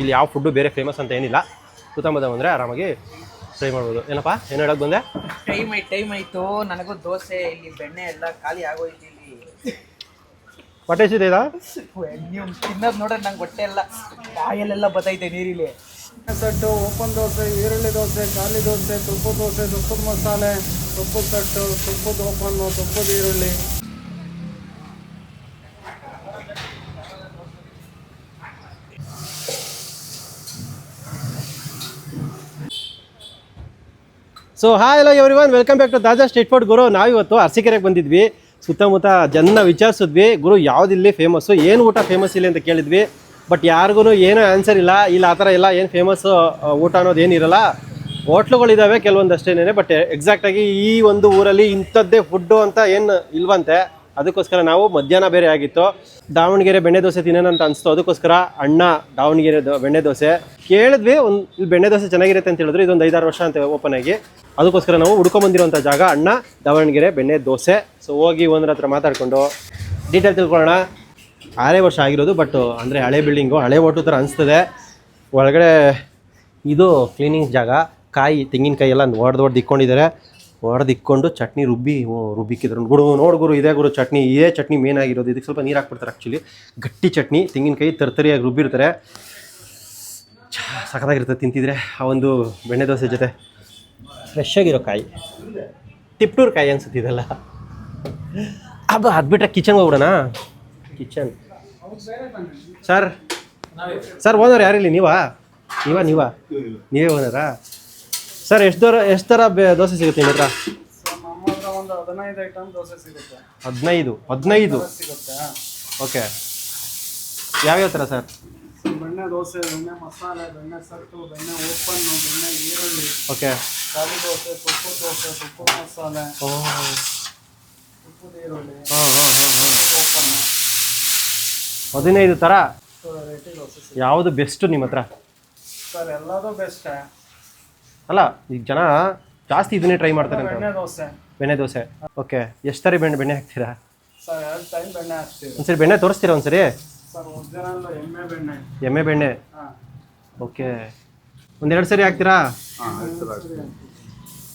ಇಲ್ಲಿ ಯಾವ ಫುಡ್ಡು ಬೇರೆ ಫೇಮಸ್ ಅಂತ ಏನಿಲ್ಲ. ಸುತ್ತಮುತ್ತ ಬಂದರೆ ಆರಾಮಾಗಿ ಟ್ರೈ ಮಾಡ್ಬೋದು. ಏನಪ್ಪ ಏನು ಹೇಳೋಕೆ ಬಂದೆ? ಟೈಮ್ ಆಯ್ತು ಟೈಮ್ ಆಯಿತು. ನನಗೂ ದೋಸೆ ಇಲ್ಲಿ ಬೆಣ್ಣೆ ಎಲ್ಲ ಖಾಲಿ ಆಗೋಯ್ತು ಇಲ್ಲಿ. ಹೊಟ್ಟೆ ಸಿದ್ದ ಇದಾ? ನೀವು ತಿನ್ನೋದು ನೋಡ್ರೆ ನಂಗೆ ಹೊಟ್ಟೆ ಎಲ್ಲ ಕಾಯಲ್ಲೆಲ್ಲ ಬತ್ತೈತೆ ನೀರಿಲಿ ಸಟ್ಟು ಓಪನ್ ದೋಸೆ ಈರುಳ್ಳಿ ದೋಸೆ ಖಾಲಿ ದೋಸೆ ತುಪ್ಪದ ದೋಸೆ ತುಪ್ಪದ ಮಸಾಲೆ ತುಪ್ಪದ ಸಟ್ಟು ತುಪ್ಪದ ಓಪನ್ನು ತುಪ್ಪದ ಈರುಳ್ಳಿ. So hi hello everyone welcome back to Taaja street food ಗುರು ನಾವಿವತ್ತು ಅರಸೀಕೆರೆಗೆ ಬಂದಿದ್ವಿ. ಸುತ್ತಮುತ್ತ ಜನ ವಿಚಾರಿಸಿದ್ವಿ. ಗುರು ಯಾವ್ದಿಲ್ಲಿ ಫೇಮಸ್ಸು ಏನು ಊಟ ಫೇಮಸ್ ಇಲ್ಲಿ ಅಂತ ಕೇಳಿದ್ವಿ. ಬಟ್ ಯಾರಿಗೂ ಏನೂ ಆನ್ಸರ್ ಇಲ್ಲ. ಇಲ್ಲ ಆ ಥರ ಇಲ್ಲ. ಏನು ಫೇಮಸ್ಸು ಊಟ ಅನ್ನೋದು ಏನಿರಲ್ಲ ಹೋಟ್ಲುಗಳಿದ್ದಾವೆ ಕೆಲವೊಂದಷ್ಟೇನೆ ಬಟ್ ಎಕ್ಸಾಕ್ಟಾಗಿ ಈ ಒಂದು ಊರಲ್ಲಿ ಇಂಥದ್ದೇ ಫುಡ್ಡು ಅಂತ ಏನು ಇಲ್ವಂತೆ. ಅದಕ್ಕೋಸ್ಕರ ನಾವು ಮಧ್ಯಾಹ್ನ ಬೇರೆ ಆಗಿತ್ತು. ದಾವಣಗೆರೆ ಬೆಣ್ಣೆ ದೋಸೆ ತಿನ್ನೋಣ ಅಂತ ಅನಿಸ್ತು. ಅದಕ್ಕೋಸ್ಕರ ಅಣ್ಣ ದಾವಣಗೆರೆ ಬೆಣ್ಣೆ ದೋಸೆ. ಕೇಳಿದ್ವಿ, ಒಂದು ಇಲ್ಲಿ ಬೆಣ್ಣೆ ದೋಸೆ ಚೆನ್ನಾಗಿರುತ್ತೆ ಅಂತ ಹೇಳಿದ್ರು. ಇದೊಂದು ಐದಾರು ವರ್ಷ ಅಂತ ಓಪನ್ ಆಗಿ. ಅದಕ್ಕೋಸ್ಕರ ನಾವು ಹುಡ್ಕೊಂಬಂದಿರುವಂಥ ಜಾಗ ಅಣ್ಣ ದಾವಣಗೆರೆ ಬೆಣ್ಣೆ ದೋಸೆ. ಸೊ ಹೋಗಿ ಒಂದ್ರ ಹತ್ರ ಮಾತಾಡ್ಕೊಂಡು ಡೀಟೇಲ್ ತಿಳ್ಕೊಳ್ಳೋಣ. ಆರೇ ವರ್ಷ ಆಗಿರೋದು ಬಟ್ ಅಂದರೆ ಹಳೆ ಬಿಲ್ಡಿಂಗು ಹಳೆ ಓಟು ಥರ ಅನಿಸ್ತದೆ. ಒಳಗಡೆ ಇದು ಕ್ಲೀನಿಂಗ್ ಜಾಗ, ಕಾಯಿ, ತೆಂಗಿನಕಾಯಿ ಎಲ್ಲ ಒಡ್ದು ಒಡ್ದು ಇಕ್ಕೊಂಡಿದ್ದಾರೆ. ಒಡ್ದು ಇಕ್ಕೊಂಡು ಚಟ್ನಿ ರುಬ್ಬಿ ರುಬ್ಬಿಕ್ಕಿದ್ರು. ಗುರು ನೋಡು ಗುರು ಇದೇ ಗುರು ಚಟ್ನಿ ಇದೇ ಚಟ್ನಿ ಮೇನ್ ಆಗಿರೋದು. ಇದಕ್ಕೆ ಸ್ವಲ್ಪ ನೀರು ಹಾಕ್ಬಿಡ್ತಾರೆ ಆ್ಯಕ್ಚುಲಿ ಗಟ್ಟಿ ಚಟ್ನಿ ತೆಂಗಿನಕಾಯಿ ತರ್ತರಿಯಾಗಿ ರುಬ್ಬಿರ್ತಾರೆ. ಸಖತ್ತಾಗಿರ್ತದೆ ತಿಂತಿದ್ರೆ. ಆ ಒಂದು ಬೆಣ್ಣೆ ದೋಸೆ ಜೊತೆ. ಫ್ರೆಶ್ ಆಗಿರೋ ಕಾಯಿ. ತಿಪ್ಟೂರು ಕಾಯಿ ಅನ್ಸುತ್ತೆ ಇದೆಲ್ಲ. ಅದು ಅದು ಬಿಟ್ಟರೆ ಕಿಚನ್ಗೆ ಹೋಗ್ಬಿಡೋಣ? ಕಿಚನ್ ಸರ್ ಸರ್ ಓನರ್ ಯಾರಿಲ್ಲ? ನೀವಾ? ನೀವಾ ನೀವಾ? ನೀವೇ ಓನರಾ? ಸರ್, ಎಷ್ಟು ದೂರ ಎಷ್ಟು ಥರ ದೋಸೆ ಸಿಗುತ್ತೆ ನಿಮ್ಮ ಹತ್ರ? ನಮ್ಮ ಹತ್ರ ಒಂದು ಹದಿನೈದು. ಐಟಮ್ ದೋಸೆ ಸಿಗುತ್ತೆ ಹದಿನೈದು? ಹದಿನೈದು ಸಿಗುತ್ತೆ ಓಕೆ ಯಾವ್ಯಾವ ಥರ ಸರ್? ಬೆಣ್ಣೆ ದೋಸೆ ಬೆಣ್ಣೆ ಮಸಾಲೆ ಬೆಣ್ಣೆ ಸತ್ತು ಬೆಣ್ಣೆ ಓಪನ್ನು ಬೆಣ್ಣೆ ಈರುಳ್ಳಿ ಓಕೆ. ಕಾಲಿ ದೋಸೆ ತುಪ್ಪದ ದೋಸೆ ತುಪ್ಪದ ಮಸಾಲೆ ಓ. ತುಪ್ಪದ ಈರುಳ್ಳಿ ಹಾಂ ಹಾಂ ಹಾಂ ಹಾಂ. ಓಪನ್ನು ಹದಿನೈದು ಥರ ಯಾವುದು ಬೆಸ್ಟು ನಿಮ್ಮ ಹತ್ರ? ಸರ್, ಎಲ್ಲದೂ ಬೆಸ್ಟೇ. ಅಲ್ಲ ಈಗ ಜನ ಜಾಸ್ತಿ ಇದನ್ನೇ ಟ್ರೈ ಮಾಡ್ತಾರೆ ಅಂತ. ಬೆಣ್ಣೆ ದೋಸೆ. ಬೆಣ್ಣೆ ದೋಸೆ. ಓಕೆ ಎಷ್ಟು ಸರಿ ಬೆಣ್ಣೆ ಬೆಣ್ಣೆ ಹಾಕ್ತೀರಾ? ಸರ್ ಎರಡು ಟೈಮ್ ಬೆಣ್ಣೆ ಹಾಕ್ತೀವಿ. ಒಂದ್ಸರಿ ಬೆಣ್ಣೆ ತೋರಿಸ್ತೀರಾ ಒಂದ್ಸರಿ? ಸರ್ ಒರಿಜಿನಲ್ ಎಮ್ಮೆ ಬೆಣ್ಣೆ. ಎಮ್ಮೆ ಬೆಣ್ಣೆ. ಹಾಂ. ಓಕೆ ಒಂದೆರಡು ಸರಿ ಹಾಕ್ತೀರಾ?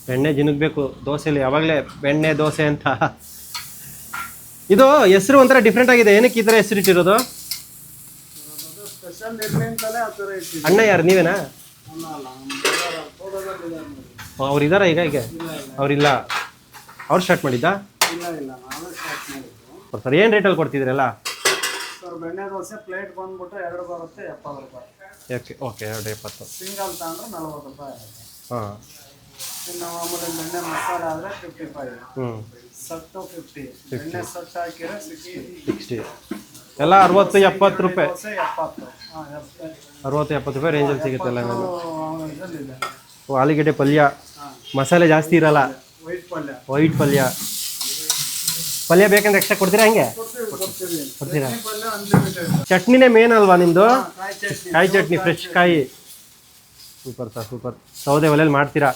ಬೆಣ್ಣೆ ಜಿನುಗ್ಬೇಕು. ದೋಸೆಲಿ ಯಾವಾಗಲೇ ಬೆಣ್ಣೆ ದೋಸೆ ಅಂತ. ಇದು ಹೆಸರು ಒಂಥರ ಡಿಫ್ರೆಂಟ್ ಆಗಿದೆ. ಏನಕ್ಕೆ ಈ ಥರ ಹೆಸರು ಇಟ್ಟಿರೋದು? ಸ್ಪೆಷಲ್ ಇರ್ಲಿ ಅಂತಲೇ ಆ ಥರ ಇಟ್ಟಿದ್ದೀವಿ ಅಣ್ಣ ಯಾರು ನೀವೇನಾ? ಅವ್ರು ಇದ್ದಾರಾ ಈಗ ಈಗ? ಅವ್ರಿಲ್ಲ? ಅವ್ರು ಸ್ಟಾರ್ಟ್ ಮಾಡಿದ್ದ? ಇಲ್ಲ ಇಲ್ಲ ನಾವೇ ಸ್ಟಾರ್ಟ್ ಮಾಡಿದ್ದು. ಸರ್ ಏನು ರೇಟಲ್ಲಿ ಕೊಡ್ತಿದ್ದೀರಲ್ಲ ಸರ್ ಬೆಣ್ಣೆ ದೋಸೆ ಪ್ಲೇಟ್ ಬಂದ್ಬಿಟ್ಟು ಎರಡು ಬರುತ್ತೆ ಎಪ್ಪತ್ತು ರೂಪಾಯಿ. ಓಕೆ ಓಕೆ ಎರಡು ಎಪ್ಪತ್ತು. ಸಿಂಗಲ್ ತಗೊಂಡ್ರೆ ನಲ್ವತ್ತು ರೂಪಾಯಿ ಹಾಂ. ಇನ್ನು ಮಾಮೂಲಿ ಬೆಣ್ಣೆ ಮಸಾಲೆ ಆದರೆ ಫಿಫ್ಟಿ ಫೈವ್ ಹ್ಞೂ ಸಟ್ಟು ಫಿಫ್ಟಿ ಬೆಣ್ಣೆ ಸಟ್ಟು ಹಾಕಿದ್ರೆ ಸಿಕ್ಸ್ಟಿ ಸಿಕ್ಸ್ಟಿ ಎಲ್ಲ ಅರವತ್ತು ಎಪ್ಪತ್ತು ರೂಪಾಯಿ. ಅರವತ್ತು ಎಪ್ಪತ್ತು ರೂಪಾಯಿ ರೇಂಜಲ್ಲಿ ಸಿಗುತ್ತೆ ಎಲ್ಲ ಓ, ಆಲೂಗೆಡ್ಡೆ ಪಲ್ಯ. ಮಸಾಲೆ ಜಾಸ್ತಿ ಇರಲ್ಲ. ವೈಟ್ ಪಲ್ಯ. ಪಲ್ಯ ಬೇಕಂದ್ರೆ ಎಕ್ಸ್ಟ್ರಾ ಕೊಡ್ತೀರಾ ಹಂಗೆ? ಕೊಡ್ತೀರಾ? ಚಟ್ನಿನೇ ಮೇನ್ ಅಲ್ವಾ ನಿಮ್ಮದು ಕಾಯಿ ಚಟ್ನಿ ಫ್ರೆಶ್ ಕಾಯಿ. ಸೂಪರ್ ಸರ್ ಸೂಪರ್ ಸೌದೆ ಒಲೆಯಲ್ಲಿ ಮಾಡ್ತೀರಾ?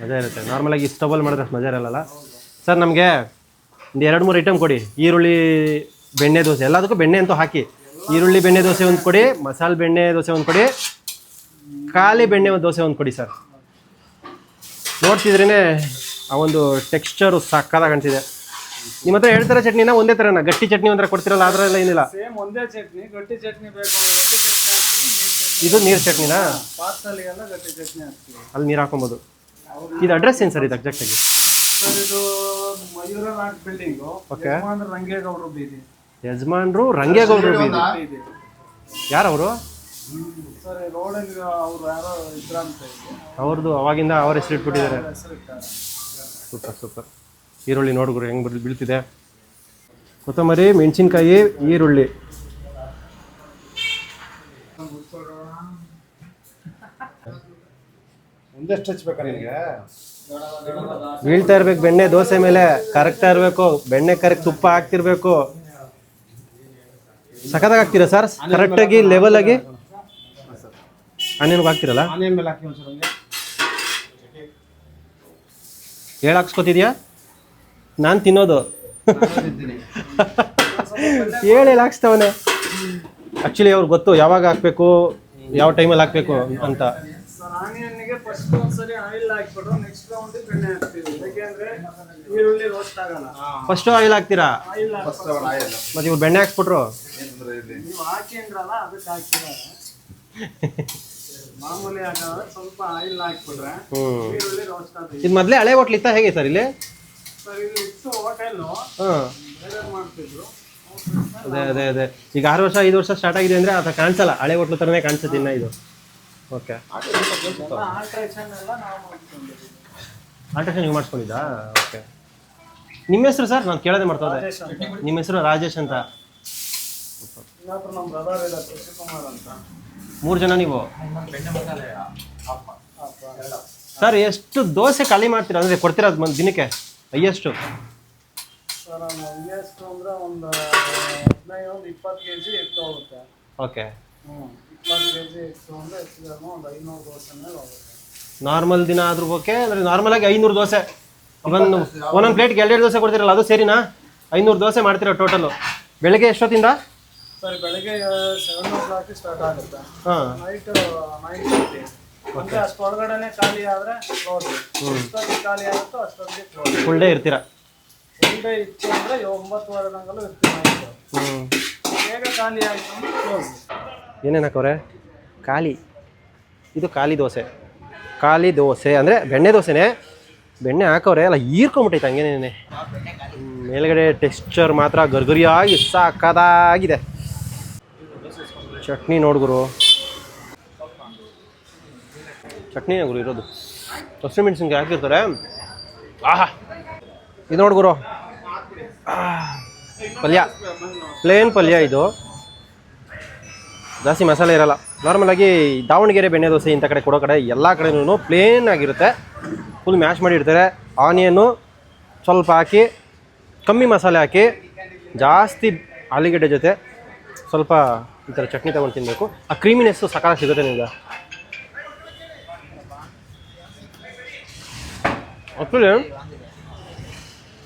ಮಜಾ ಇರುತ್ತೆ. ನಾರ್ಮಲಾಗಿ ಸ್ಟವಲ್ಲಿ ಮಾಡಿದ್ರೆ ಮಜಾ ಇರಲ್ಲ ಸರ್ ನಮಗೆ ಒಂದು ಎರಡು ಮೂರು ಐಟಮ್ ಕೊಡಿ. ಈರುಳ್ಳಿ ಬೆಣ್ಣೆ ದೋಸೆ. ಎಲ್ಲದಕ್ಕೂ ಬೆಣ್ಣೆ ಅಂತೂ ಹಾಕಿ. ಈರುಳ್ಳಿ ಬೆಣ್ಣೆ ದೋಸೆ ಒಂದು ಕೊಡಿ ಮಸಾಲೆ ಬೆಣ್ಣೆ ದೋಸೆ ಒಂದು ಕೊಡಿ ಖಾಲಿ ಬೆಣ್ಣೆ ಒಂದು ದೋಸೆ ಒಂದು ಕೊಡಿ ಸರ್. ನೋಡ್ತಿದ್ರೇ ಆ ಒಂದು ಟೆಕ್ಸ್ಚರು ಸಕ್ಕದಾಗಿ ಕಾಣ್ತಿದೆ. ನಿಮ್ಮ ಹತ್ರ ಥರ ಚಟ್ನಿನ ಒಂದೇ ಥರನ ಗಟ್ಟಿ ಚಟ್ನಿ ಒಂಥರ ಕೊಡ್ತಿರಲ್ಲ ಆ ಥರ ಎಲ್ಲ ಏನಿಲ್ಲ. ಸೇಮ್ ಒಂದೇ ಚಟ್ನಿ ಗಟ್ಟಿ ಚಟ್ನಿ ಬೇಕು ಅಂದ್ರೆ ಗಟ್ಟಿ ಚಟ್ನಿ ಹಾಕ್ತೀವಿ ನೀರು ಚಟ್ನಿ ಇದು ನೀರು ಚಟ್ನಿನಾ? ಪಾರ್ಸಲ್ಗೆಲ್ಲ ಗಟ್ಟಿ ಚಟ್ನಿ ಹಾಕ್ತೀವಿ. ಅಲ್ಲಿ ನೀರು ಹಾಕೊಬೋದು ಇದು ಅಡ್ರೆಸ್ ಏನು ಸರ್ ಇದು ಎಕ್ಸಾಕ್ಟಾಗಿ ಸರ್ ಇದು ಮಯೂರ ನಾಟ್ ಬಿಲ್ಡಿಂಗು Okay. ಅಂದ್ರೆ ರಂಗೇಗೌಡರು ಬೀದಿ ಯಜಮಾನ್ರು ರಂಗೇಗೌಡರು ಬೀದಿ ಯಾರವರು? ಸರ್ ಈ ರೋಡಲ್ಲಿ ಅವ್ರು ಯಾರೋ ಇದ್ರ ಅಂತ ಇದೆ ಅವ್ರದ್ದು ಅವಾಗಿಂದ ಅವ್ರ ಹೆಸರು ಇಟ್ಬಿಟ್ಟಿದ್ದಾರೆ. ಹೆಸರು ಇಟ್ಟಾರೆ? Super super. ಈರುಳ್ಳಿ ನೋಡ್ಗುರು ಹೆಂಗೆ ಬೀಳ್ ಬೀಳ್ತಿದೆ. ಕೊತ್ತಂಬರಿ ಮೆಣಸಿನ್ಕಾಯಿ ಈರುಳ್ಳಿ. ಒಂದಷ್ಟು ಹಚ್ಬೇಕಾ ನಿನಗೆ ಬೀಳ್ತಾ ಇರ್ಬೇಕು ಬೆಣ್ಣೆ ದೋಸೆ ಮೇಲೆ ಕರೆಕ್ಟಾ ಇರಬೇಕು ಬೆಣ್ಣೆ ಕರೆಕ್ಟ್ ತುಪ್ಪ ಹಾಕ್ತಿರ್ಬೇಕು. ಸಖತ್ತಾಗಿ ಹಾಕ್ತೀರಾ ಸರ್? ಕರೆಕ್ಟಾಗಿ ಲೆವೆಲ್ ಆಗಿ? ಆನಿಯನ್ಗೆ ಹಾಕ್ತಿರಲ್ಲ? ಆನಿಯನ್ ಮೇಲೆ ಹಾಕಿ ಒಂದ್ಸಲ ಹಂಗೆ. ಹೇಳಿ ಹಾಕ್ಸ್ಕೊತಿದ್ಯಾ? ನಾನು ತಿನ್ನೋದು. ಹೇಳಿ ಹಾಕ್ಸ್ತವನೆ. ಆ್ಯಕ್ಚುಲಿ ಅವ್ರಿಗೆ ಗೊತ್ತು ಯಾವಾಗ ಹಾಕಬೇಕು ಯಾವ ಟೈಮಲ್ಲಿ ಹಾಕ್ಬೇಕು ಅಂತ. ಫಸ್ಟ್ ಆಯಿಲ್ ಹಾಕ್ತೀರಾ? ಮತ್ತೆ ಇವ್ರು ಬೆಣ್ಣೆ ಹಾಕ್ಸ್ಬಿಟ್ರು? ನೀವು ಇದು ಮೊದಲೇ ಹಳೆ ಹೋಟ್ಲ್ ಇತ್ತ ಹೇಗೆ ಸರ್ ಇಲ್ಲಿ? ಅದೇ ಅದೇ ಅದೇ. ಈಗ ಆರು ವರ್ಷ, ಐದು ವರ್ಷ ಸ್ಟಾರ್ಟ್ ಆಗಿದೆ ಅಂದ್ರೆ ಅದು ಕಾಣಿಸಲ್ಲ. ಹಳೆ ಹೋಟ್ಲು ತರನೇ ಕಾಣಿಸುತ್ತೆ ಇನ್ನ ಇದು. ಓಕೆ ಆಲ್ಟ್ರೇಷನ್ ನೀವು ಮಾಡಿಸ್ಕೊಂಡಿದ್ದಾ? ಓಕೆ ನಿಮ್ಮ ಹೆಸರು ಸರ್? ನಾನು ಕೇಳೋದೇ ಮಾಡ್ತಾ ರಾಜೇಶ್ ಅಂತ. ನಿಮ್ಮ ಹೆಸರು ರಾಜೇಶ್ ಅಂತ. ಇನ್ನೊಬ್ರು ನಮ್ಮ ಬ್ರದರ್ ಇಲ್ಲ ಕೃಷಿಕುಮಾರ್ ಅಂತ. ಮೂರು ಜನ ನೀವು? ಅಪ್ಪ. ಸರ್ ಎಷ್ಟು ದೋಸೆ ಖಾಲಿ ಮಾಡ್ತೀರಾ? ಅಂದರೆ ಕೊಡ್ತೀರಾ ಅದು ಒಂದು ದಿನಕ್ಕೆ? ಹೈಯೆಸ್ಟು ಸರ್ ಎಷ್ಟು ಅಂದ್ರೆ ಒಂದು ಹದಿನೈದು ಒಂದು ಇಪ್ಪತ್ತು ಕೆ ಜಿ ಎತ್ತು ಹೋಗುತ್ತೆ. ಓಕೆ ಹ್ಞೂ ಇಪ್ಪತ್ತು ಕೆ ಜಿ ಎತ್ತು ಅಂದ್ರೆ ಹೆಚ್ಚು ಕಡಿಮೆ ಒಂದು ಐನೂರು ದೋಸೆ ಮೇಲೆ ಹೋಗುತ್ತೆ. ನಾರ್ಮಲ್ ದಿನ ಆದ್ರೂ ಓಕೆ ಅಂದರೆ ನಾರ್ಮಲಾಗಿ ಐನೂರು ದೋಸೆ. ಒಂದೊಂದು ಒಂದೊಂದು ಪ್ಲೇಟ್ಗೆ ಎರಡೆರಡು ದೋಸೆ ಕೊಡ್ತೀರಲ್ಲ ಅದು ಸರಿನಾ? ಐನೂರು ದೋಸೆ ಮಾಡ್ತೀರಾ ಟೋಟಲು ಬೆಳಗ್ಗೆ ಎಷ್ಟೊತ್ತಿಂದ? ಸರ್ ಬೆಳಗ್ಗೆ ಸೆವೆನ್ ಓ ಕ್ಲಾಕಿಗೆ ಸ್ಟಾರ್ಟ್ ಆಗುತ್ತೆ. ಹಾಂ. ನೈಟ್ ನೈನ್ ತರ್ಟಿ ಅಂದರೆ ಅಷ್ಟೊಳಗಡೆನೆ ಖಾಲಿ ಆದರೆ ಕ್ಲೋಸ್ ಎಷ್ಟೊತ್ತಿಗೆ ಖಾಲಿ ಆಗುತ್ತೋ ಅಷ್ಟೊತ್ತಿಗೆ ಕ್ಲೋಸ್ ಫುಲ್ ಡೇ ಇರ್ತೀರಾ? ಫುಲ್ ಡೇ ಇತ್ತು ಅಂದರೆ ಒಂಬತ್ತುವರೆ ತನಕಲ್ಲೂ ಇರ್ತೀವಿ ಹ್ಞೂ ಬೇಗ ಖಾಲಿ ಆಯಿತು ಅಂದ್ರೆ ಕ್ಲೋಸ್ ಏನೇನು ಹಾಕವ್ರೆ ಖಾಲಿ. ಇದು ಖಾಲಿ ದೋಸೆ. ಖಾಲಿ ದೋಸೆ, ಅಂದರೆ ಬೆಣ್ಣೆ ದೋಸೆನೇ. ಬೆಣ್ಣೆ ಹಾಕೋರೆ ಅಲ್ಲ, ಹೀರ್ಕೊಂಬಿಟ್ಟೈತೆ ಹಂಗೇನೇನೆ ಮೇಲ್ಗಡೆ ಟೆಕ್ಸ್ಚರ್ ಮಾತ್ರ ಗರ್ಗರಿಯಾಗಿ ಸಾಕದಾಗಿದೆ. ಚಟ್ನಿ ನೋಡ್ಗುರು ಚಟ್ನಿ ಗುರು ಇರೋದು? ಹಸಿರು ಮೆಣಸಿನ್ಕಾಯಿ ಹಾಕಿರ್ತಾರೆ. ಆಹಾ! ಇದು ನೋಡ್ಗುರು ಪಲ್ಯ. ಪ್ಲೇನ್ ಪಲ್ಯ ಇದು. ಜಾಸ್ತಿ ಮಸಾಲೆ ಇರಲ್ಲ. ನಾರ್ಮಲಾಗಿ ದಾವಣಗೆರೆ ಬೆಣ್ಣೆ ದೋಸೆ ಇಂಥ ಕಡೆ ಕೊಡೋ ಕಡೆ ಎಲ್ಲ ಕಡೆನೂ ಪ್ಲೇನ್ ಆಗಿರುತ್ತೆ. ಫುಲ್ ಮ್ಯಾಶ್ ಮಾಡಿರ್ತಾರೆ ಆನಿಯನ್ನು ಸ್ವಲ್ಪ ಹಾಕಿ, ಕಮ್ಮಿ ಮಸಾಲೆ ಹಾಕಿ, ಜಾಸ್ತಿ ಆಲೂಗಡ್ಡೆ ಜೊತೆ ಸ್ವಲ್ಪ ಈ ಥರ ಚಟ್ನಿ ತೊಗೊಂಡು ತಿನ್ನಬೇಕು ಆ ಕ್ರೀಮಿನೆಸ್ಸು ಸಕಾಲ ಸಿಗುತ್ತೆ ನಿಮ್ಗೆ. ಆ್ಯಕ್ಚುಲಿ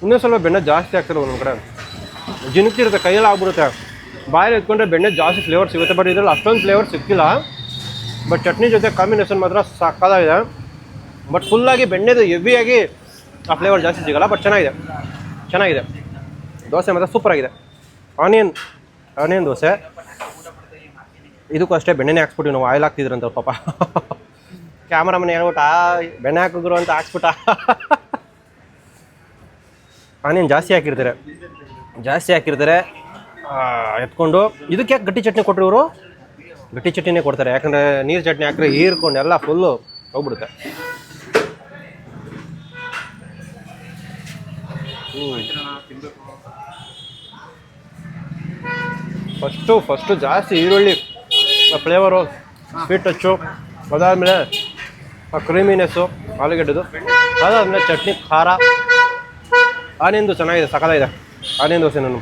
ಇನ್ನೂ ಸ್ವಲ್ಪ ಬೆಣ್ಣೆ ಜಾಸ್ತಿ ಆಗ್ತಾರೆ ಒಂದೊಂದು ಕಡೆ. ಜಿನುಕ್ತಿರುತ್ತೆ ಕೈಯಲ್ಲಿ ಆಗ್ಬಿಡುತ್ತೆ. ಬಾಯಲ್ಲಿ ಎತ್ಕೊಂಡ್ರೆ ಬೆಣ್ಣೆ ಜಾಸ್ತಿ ಫ್ಲೇವರ್ ಸಿಗುತ್ತೆ ಬಟ್ ಇದರಲ್ಲಿ ಅಷ್ಟೊಂದು ಫ್ಲೇವರ್ ಸಿಕ್ಕಿಲ್ಲ. ಬಟ್ ಚಟ್ನಿ ಜೊತೆ ಕಾಂಬಿನೇಷನ್ ಮಾತ್ರ ಸಕ್ಕದಾಗಿದೆ ಬಟ್ ಫುಲ್ಲಾಗಿ ಬೆಣ್ಣೆದು ಹೆವಿಯಾಗಿ ಆ ಫ್ಲೇವರ್ ಜಾಸ್ತಿ ಸಿಗಲ್ಲ ಬಟ್ ಚೆನ್ನಾಗಿದೆ. ಚೆನ್ನಾಗಿದೆ. ದೋಸೆ ಮಾತ್ರ ಸೂಪರ್ ಆಗಿದೆ. Onion onion dosa. ಇದಕ್ಕೂ ಅಷ್ಟೇ ಬೆಣ್ಣೆನೇ ಹಾಕ್ಸ್ಬಿಟ್ಟು ನಾವು ಆಯಿಲ್ ಹಾಕ್ತಿದ್ರಂತ ಪಾಪ. ಕ್ಯಾಮ್ರಾಮನ್ ಆ ಬೆಣ್ಣೆ ಹಾಕಿದ್ರು ಅಂತ ಹಾಕ್ಸ್ಬಿಟ್ಟ. ಆನಿಯನ್ ಜಾಸ್ತಿ ಹಾಕಿರ್ತಾರೆ. ಜಾಸ್ತಿ ಹಾಕಿರ್ತಾರೆ. ಎತ್ಕೊಂಡು, ಇದಕ್ಕೆ ಯಾಕೆ ಗಟ್ಟಿ ಚಟ್ನಿ ಕೊಟ್ಟರು ಇವರು? ಗಟ್ಟಿ ಚಟ್ನಿನೇ ಕೊಡ್ತಾರೆ, ಯಾಕಂದರೆ ನೀರು ಚಟ್ನಿ ಹಾಕಿದ್ರೆ ಹೀರ್ಕೊಂಡು ಎಲ್ಲ ಫುಲ್ಲು ಹೋಗ್ಬಿಡುತ್ತೆ. ಫಸ್ಟು ಫಸ್ಟು ಜಾಸ್ತಿ ಈರುಳ್ಳಿ ಫ್ಲೇವರು ಸ್ವೀಟ್ ಟಚ್ಚು ಅದಾದಮೇಲೆ ಆ ಕ್ರೀಮಿನೆಸ್ಸು ಆಲೂಗಡ್ಡೆದು, ಅದಾದಮೇಲೆ ಚಟ್ನಿ ಖಾರ ಆನೆಂದು ಚೆನ್ನಾಗಿದೆ ಸಕಲ್ಲಿದೆ ಆನೆಂದು ದೋಸೆ ನಾನು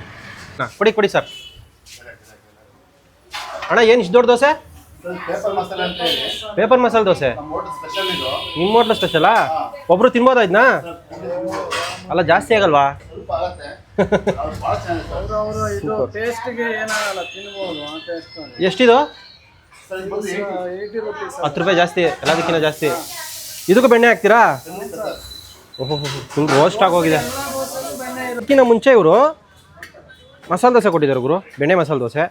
ಕೊಡಿ ಕೊಡಿ ಸರ್. ಅಣ್ಣ ಏನು ಇಷ್ಟು ದೊಡ್ಡ ದೋಸೆ? ಪೇಪರ್ ಮಸಾಲೆ ಅಂತ ಹೇಳಿ. ಪೇಪರ್ ಮಸಾಲೆ ದೋಸೆ. ನಿಮ್ಮ ಹೋಟೆಲ್ ಸ್ಪೆಷಲ್ ಇದು. ನಿಮ್ಮ ಹೋಟ್ಲ ಸ್ಪೆಷಲಾ ಒಬ್ರು ತಿನ್ಬೋದಾ ಇದನ್ನ ಅಲ್ಲ ಜಾಸ್ತಿ ಆಗಲ್ವಾ? ಎಷ್ಟಿದು? ಹತ್ತು ರೂಪಾಯಿ ಜಾಸ್ತಿ ಎಲ್ಲದಕ್ಕಿಂತ ಜಾಸ್ತಿ. ಇದಕ್ಕೂ ಬೆಣ್ಣೆ ಹಾಕ್ತೀರಾ? ಓಹೋ ಫುಲ್ ರೋಸ್ಟ್ ಆಗೋಗಿದೆ ಇದಕ್ಕಿಂತ ಮುಂಚೆ ಇವರು ಮಸಾಲೆ ದೋಸೆ ಕೊಟ್ಟಿದ್ದಾರೆ ಗುರು. ಬೆಣ್ಣೆ ಮಸಾಲೆ ದೋಸೆ.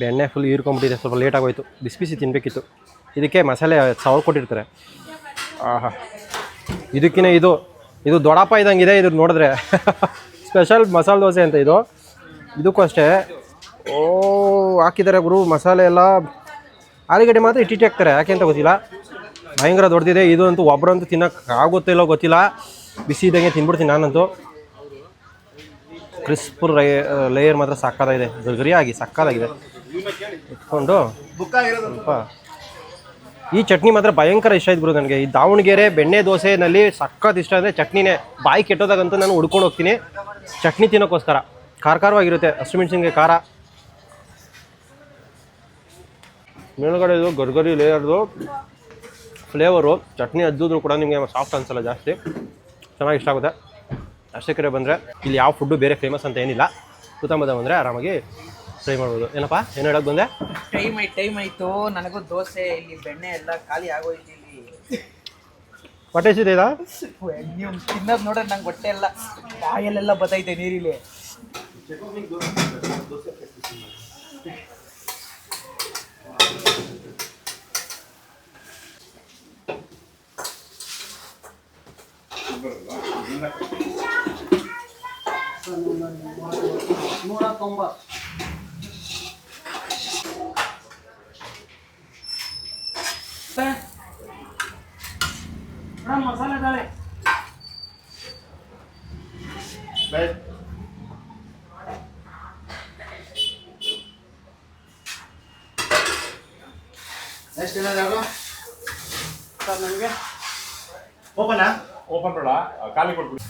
ಬೆಣ್ಣೆ ಫುಲ್ ಹೀರ್ಕೊಂಬಿಟ್ಟಿದೆ ಸ್ವಲ್ಪ ಲೇಟ್ ಆಗೋಯ್ತು. ಬಿಸಿ ಬಿಸಿ ತಿನ್ನಬೇಕಿತ್ತು ಇದಕ್ಕೆ ಮಸಾಲೆ ಸಾವಿರ ಕೊಟ್ಟಿರ್ತಾರೆ. ಆಹಾ. ಇದಕ್ಕಿಂತ ಇದು ಇದು ದೊಡ್ಡಪ್ಪ ಇದೆ ಇದು ನೋಡಿದ್ರೆ. ಸ್ಪೆಷಲ್ ಮಸಾಲೆ ದೋಸೆ ಅಂತ ಇದು. ಇದಕ್ಕೂ ಅಷ್ಟೇ. ಓ, ಹಾಕಿದ್ದಾರೆ ಗುರು, ಮಸಾಲೆ ಎಲ್ಲ. ಆಲೂಗಡ್ಡೆ ಮಾತ್ರ ಇಟ್ಟಿಟ್ಟು ಹಾಕ್ತಾರೆ, ಯಾಕೆ ಅಂತ ಗೊತ್ತಿಲ್ಲ. ಭಯಂಕರ ದೊಡ್ಡದಿದೆ. ಇದು ಅಂತೂ ಒಬ್ಬರಂತೂ ತಿನ್ನಕ್ಕೆ ಆಗುತ್ತೋ ಇಲ್ಲೋ ಗೊತ್ತಿಲ್ಲ. ಬಿಸಿ ಇದ್ದಂಗೆ ತಿನ್ಬಿಡ್ತೀನಿ ನಾನಂತೂ. ಕ್ರಿಸ್ಪ್ ಲೇಯರ್ ಮಾತ್ರ ಸಕ್ಕದಾಗಿದೆ ಗರಿಯಾಗಿ ಸಕ್ಕದಾಗಿದೆ ಇಟ್ಕೊಂಡು ಸ್ವಲ್ಪ ಈ ಚಟ್ನಿ ಮಾತ್ರ ಭಯಂಕರ ಇಷ್ಟ ಆಯ್ತು ಗುರು ನನಗೆ. ಈ ದಾವಣಗೆರೆ ಬೆಣ್ಣೆ ದೋಸೆನಲ್ಲಿ ಸಖತ್ ಇಷ್ಟ ಅಂದರೆ ಚಟ್ನಿನೇ. ಬಾಯಿ ಕೆಟ್ಟೋದಾಗಂತೂ ನಾನು ಹುಡ್ಕೊಂಡು ಹೋಗ್ತೀನಿ. ಚಟ್ನಿ ತಿನ್ನೋಕ್ಕೋಸ್ಕರ. ಖಾರ ಖಾರವಾಗಿರುತ್ತೆ. ಹಸಿಮೆಣ್ಸಿನ್ಗೆ ಖಾರ. ಮೇಲುಗಡೆ ಇದು ಗರ್ಗರಿ ಲೇಯರ್ದು ಫ್ಲೇವರು ಚಟ್ನಿ ಅದ್ದಿದ್ರು ಕೂಡ ನಿಮಗೆ ಸಾಫ್ಟ್ ಅನ್ಸಲ್ಲ ಜಾಸ್ತಿ. ಚೆನ್ನಾಗಿ ಇಷ್ಟ ಆಗುತ್ತೆ. ಅಷ್ಟೇ ಕಡೆ ಬಂದರೆ ಇಲ್ಲಿ ಯಾವ ಫುಡ್ಡು ಬೇರೆ ಫೇಮಸ್ ಅಂತ ಏನಿಲ್ಲ. ಸುತ್ತಮುತ್ತ ಬಂದರೆ ಆರಾಮಾಗಿ ಟ್ರೈ ಮಾಡ್ಬೋದು. ಏನಪ್ಪ ಏನು ಹೇಳಕ್ ಬಂದೆ? ಟೈಮ್ ಆಯ್ತು ಟೈಮ್ ಆಯಿತು. ನನಗೂ ದೋಸೆ ಇಲ್ಲಿ ಬೆಣ್ಣೆ ಎಲ್ಲ ಖಾಲಿ ಆಗೋಯ್ತು ಇಲ್ಲಿ. ಹೊಟ್ಟೆ ಇದಾ? ನೀವು ತಿನ್ನೋದು ನೋಡ್ರೆ ನಂಗೆ ಹೊಟ್ಟೆ ಎಲ್ಲ ಬಾಯಲ್ಲೆಲ್ಲ ಬತ್ತೈತೆ ನೀರಿಲಿ ನೂರ ತೊಂಬತ್ತು ಮಸಾಲೆ ದಾಳೆ. ಎಷ್ಟು ಏನಾದ್ರು ಸರ್ ನನಗೆ ಓಪನಾ? ಓಪನ್ ಬೇಡ ಖಾಲಿ ಕೊಟ್ಬಿಡಿ